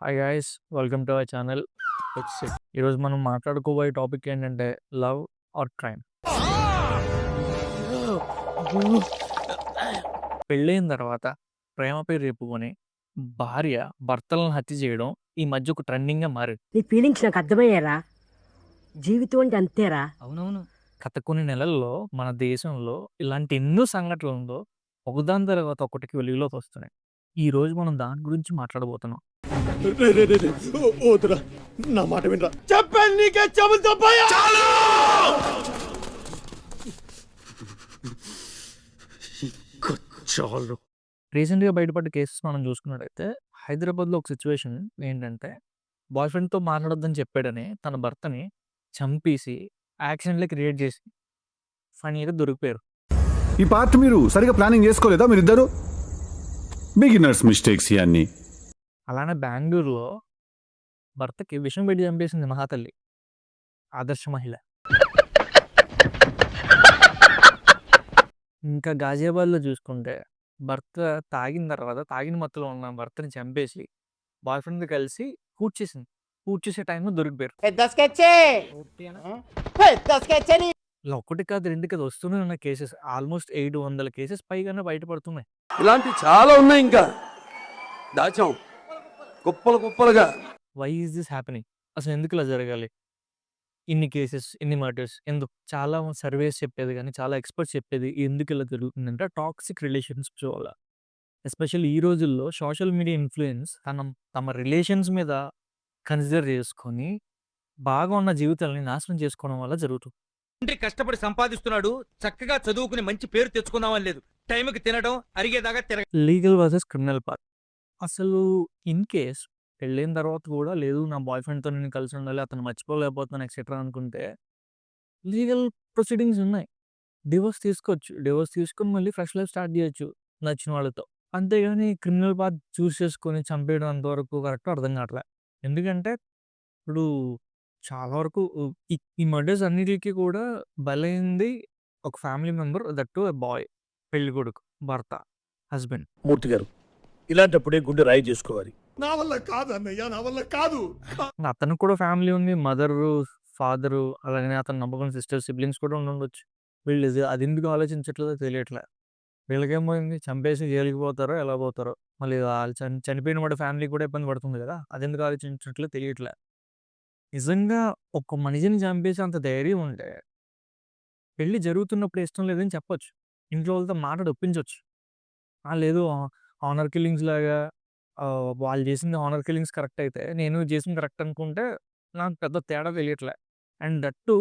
Hi guys welcome to our channel ఈరోజు మనం మాట్లాడుకోబోయే టాపిక్ ఏంటంటే లవ్ ఆర్ క్రైమ్ పెళ్ళైన తర్వాత ప్రేమ పేరు చెప్పుకొని భార్య భర్తలను హత్య చేయడం ఈ మధ్య ఒక ట్రెండింగ్గా మారింది. నీ ఫీలింగ్స్ నాకు అర్థమయ్యారా? జీవితం అంటే అంతేరా? అవునవును. గత కొన్ని నెలల్లో మన దేశంలో ఇలాంటి ఎన్నో సంఘటనలు ఒకదాని తర్వాత ఒకటికి వెలుగులోకి వస్తున్నాయి. ఈ రోజు మనం దాని గురించి మాట్లాడబోతున్నాం. రే రే రే రే. ఓ- వద్దురా. నా మాట వినరా. చెప్పాను నీకే చెబుతా చాలు! రీసెంట్గా బయటపడ్డ కేసెస్ మనం చూసుకున్నట్టయితే హైదరాబాద్లో ఒక సిచ్యువేషన్ ఏంటంటే బాయ్ ఫ్రెండ్తో మాట్లాడొద్దని చెప్పాడని తన భర్తని చంపేసి యాక్సిడెంట్లే క్రియేట్ చేసి ఫనీగా దొరికిపోయారు. ఈ పార్ట్ మీరు సరిగా ప్లానింగ్ చేసుకోలేదా మీరిద్దరు? బిగినర్స్ మిస్టేక్స్ ఇవన్నీ అలానే బెంగళూరులో భర్తకి విషం పెట్టి చంపేసింది మహాతల్లి ఆదర్శ మహిళ. ఇంకా గాజియాబాద్లో చూసుకుంటే భర్త తాగిన తర్వాత తాగిన మత్తులో ఉన్న భర్తని చంపేసి బాయ్ ఫ్రెండ్ కలిసి పూజ చేసింది. పూజ చేసే టైంలో దొరికిపోయారు. ఇలా ఒకటి కాదు రెండు కాదు వస్తూనే ఉన్న కేసెస్. ఆల్మోస్ట్ ఎయిట్ వందల కేసెస్ పైగానే బయటపడుతున్నాయి. ఇలాంటి చాలా ఉన్నాయి ఇంకా. దాచాం. కుప్పలు కుప్పలుగా. వై ఈజ్ దిస్ హ్యాపెనింగ్ అసలు ఎందుకు ఇలా జరగాలి? ఇన్ని కేసెస్ ఇన్ని మర్డర్స్ ఎందుకు? చాలా సర్వేస్ చెప్పేది కానీ చాలా ఎక్స్పర్ట్స్ చెప్పేది ఎందుకు ఇలా జరుగుతుందంటే టాక్సిక్ రిలేషన్షిప్స్ వల్ల. ఎస్పెషల్లీ ఈ రోజుల్లో సోషల్ మీడియా ఇన్ఫ్లుయెన్స్ తన తమ రిలేషన్స్ మీద కన్సిడర్ చేసుకొని బాగా ఉన్న జీవితాలని నాశనం చేసుకోవడం వల్ల జరుగుతుంది తండ్రి కష్టపడి సంపాదిస్తున్నాడు చక్కగా చదువుకుని మంచి పేరు తెచ్చుకుందామని లేదు. టైంకి తినడం అరిగేదాకా తిరగ లీగల్ వర్సెస్ క్రిమినల్ పార్ట్ అసలు ఇన్ కేస్ పెళ్ళైన తర్వాత కూడా లేదు నా బాయ్ ఫ్రెండ్తో నేను కలిసి ఉండాలి అతను మర్చిపోలేకపోతున్నాను ఎక్సెట్రా అనుకుంటే లీగల్ ప్రొసీడింగ్స్ ఉన్నాయి. డివోర్స్ తీసుకోవచ్చు. డివోర్స్ తీసుకొని మళ్ళీ ఫ్రెష్ లైఫ్ స్టార్ట్ చేయొచ్చు నచ్చిన వాళ్ళతో. అంతేగాని క్రిమినల్ పార్ట్ చూస్ చేసుకొని చంపేయడం అంతవరకు కరెక్ట్ అర్థం కావట్లే. ఎందుకంటే ఇప్పుడు చాలా వరకు ఈ మర్డర్స్ అన్నిటికీ కూడా బలైంది ఒక family member that to boy పెళ్ళికొడుకు భర్త హస్బెండ్. మూర్తి గారు ఇలాంటప్పుడే గుండె రాయి చేసుకోవాలి. నా వల్ల కాదు అన్నయ్య నా వల్ల కాదు. అతనికి కూడా ఫ్యామిలీ ఉంది మదరు ఫాదరు అలాగనే అతను నమ్మకం సిస్టర్ సిబ్లింగ్స్ కూడా ఉండి ఉండొచ్చు. వీళ్ళు అది ఎందుకు ఆలోచించట్లేదో తెలియట్లే. వీళ్ళకేమైంది చంపేసి జైలుకి పోతారో ఎలా పోతారో. మళ్ళీ వాళ్ళు చని చనిపోయిన వాడి ఫ్యామిలీ కూడా ఇబ్బంది పడుతుంది కదా అది ఎందుకు ఆలోచించట్లే తెలియట్లే. నిజంగా ఒక మనిషిని చంపేసి అంత ధైర్యం ఉంటే పెళ్ళి జరుగుతున్నప్పుడు ఇష్టం లేదని చెప్పొచ్చు. ఇంట్లో వాళ్ళతో మాట్లాడి ఒప్పించవచ్చు ఆ, లేదు ఆనర్ కిల్లింగ్స్ లాగా వాళ్ళు చేసింది హానర్ కిల్లింగ్స్ కరెక్ట్ అయితే నేను చేసింది కరెక్ట్ అనుకుంటే నాకు పెద్ద తేడా తెలియట్లే. అండ్ దట్టు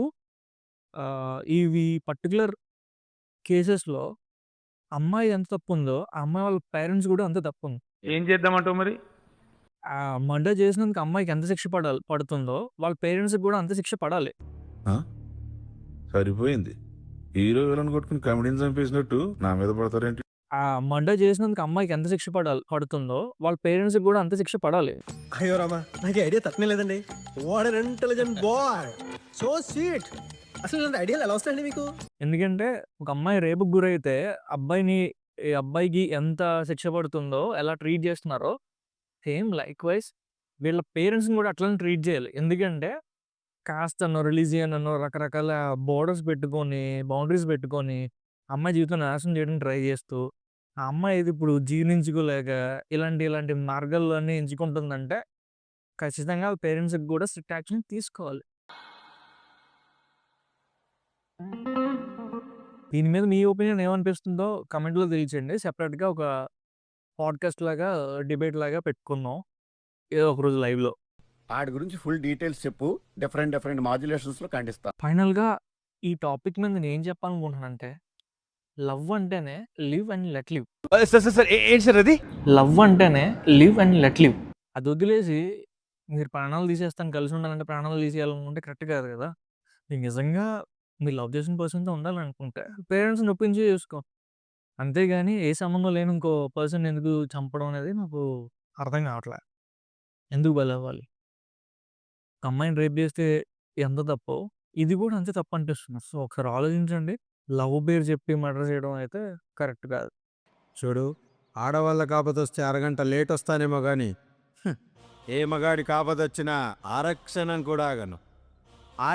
ఇవి పర్టికులర్ కేసెస్లో అమ్మాయి ఎంత తప్పు ఉందో ఆ అమ్మాయి వాళ్ళ పేరెంట్స్ కూడా అంతే తప్పు ఉంది ఏం చేద్దామంటావు మరి? మర్డర్ చేసినందుకు అమ్మాయికి ఎంత శిక్ష పడాలి పడుతుందో వాళ్ళ పేరెంట్స్కి కూడా అంత శిక్ష పడాలి. సరిపోయింది. హీరో విలన్ కొట్టుకుని కమెడీని చంపేసినట్టు నా మీద పడతారేంటి? ఆ మర్డర్ చేసినందుకు అమ్మాయికి ఎంత శిక్ష పడాలి పడుతుందో వాళ్ళ పేరెంట్స్కి కూడా అంత శిక్ష పడాలి. అయ్యో రామా నాకు ఐడియా తక్కువ లేదండి. What intelligent boy so sweet అసలు ఇలాంటి ఐడియాలు ఎలా వస్తాయండి మీకు? ఎందుకంటే ఒక అమ్మాయి రేపుకు గురైతే అబ్బాయిని ఈ అబ్బాయికి ఎంత శిక్ష పడుతుందో ఎలా ట్రీట్ చేస్తున్నారో సేమ్ లైక్ వైజ్ వీళ్ళ పేరెంట్స్ని కూడా అట్లనే ట్రీట్ చేయాలి. ఎందుకంటే కాస్ట్ అన్నో రిలీజియన్ అన్నో రకరకాల బోర్డర్స్ పెట్టుకొని బౌండరీస్ పెట్టుకొని అమ్మాయి జీవితం నాశనం చేయడానికి ట్రై చేస్తూ ఆ అమ్మాయి ఇది ఇప్పుడు జీర్ణించుకోలేక ఇలాంటి ఇలాంటి మార్గాలన్నీ ఎంచుకుంటుందంటే ఖచ్చితంగా పేరెంట్స్కి కూడా స్ట్రిక్ట్ యాక్షన్ తీసుకోవాలి. దీని మీద మీ ఒపీనియన్ ఏమనిపిస్తుందో కమెంట్లో తెలియచేయండి. సెపరేట్గా ఒక పాడ్కాస్ట్ లాగా డిబేట్ లాగా పెట్టుకుందాం. ఏదో ఒక రోజు లైవ్లో. వాటి గురించి ఫుల్ డీటెయిల్స్ చెప్పు. డిఫరెంట్ డిఫరెంట్ మాడ్యులేషన్స్లో ఖండిస్తా. ఫైనల్గా ఈ టాపిక్ మీద నేను ఏం చెప్పాలనుకుంటున్నానంటే లవ్ అంటేనే live and let live. Sir sir sir ఏంటి సార్ అది? లవ్ అంటేనే లివ్ అండ్ లెట్ లివ్. అది వదిలేసి మీరు ప్రాణాలు తీసేస్తాను కలిసి ఉండాలంటే ప్రాణాలు తీసేయాలనుకుంటే కరెక్ట్ కాదు కదా. మీకు నిజంగా మీరు లవ్ చేసిన పర్సన్తో ఉండాలనుకుంటే పేరెంట్స్ని ఒప్పించి చేసుకో. అంతేగాని ఏ సంబంధం లేని ఇంకో పర్సన్ ఎందుకు చంపడం అనేది నాకు అర్థం కావట్లే. ఎందుకు బలవ్వాలి? ఒక అమ్మాయిని రేప్ చేస్తే ఎంత తప్పో ఇది కూడా అంతే తప్పు అనిపిస్తుంది. సో ఒకసారి ఆలోచించండి. లవ్ పేరు చెప్పి మర్డర్ చేయడం అయితే కరెక్ట్ కాదు. చూడు ఆడవాళ్ళ కాకపోతే వస్తే అరగంట లేట్ వస్తానేమో కానీ ఏ మగాడి కాపదొచ్చినా ఆరక్షణం కూడా ఆగను.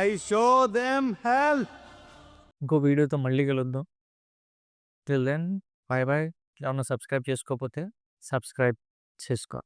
ఐ షో దెమ్ హెల్ప్ ఇంకో వీడియోతో మళ్ళీ కలుద్దాం. టిల్ దెన్ బాయ్ బాయ్ ఏమన్నా సబ్స్క్రైబ్ చేసుకోకపోతే సబ్స్క్రైబ్ చేసుకో.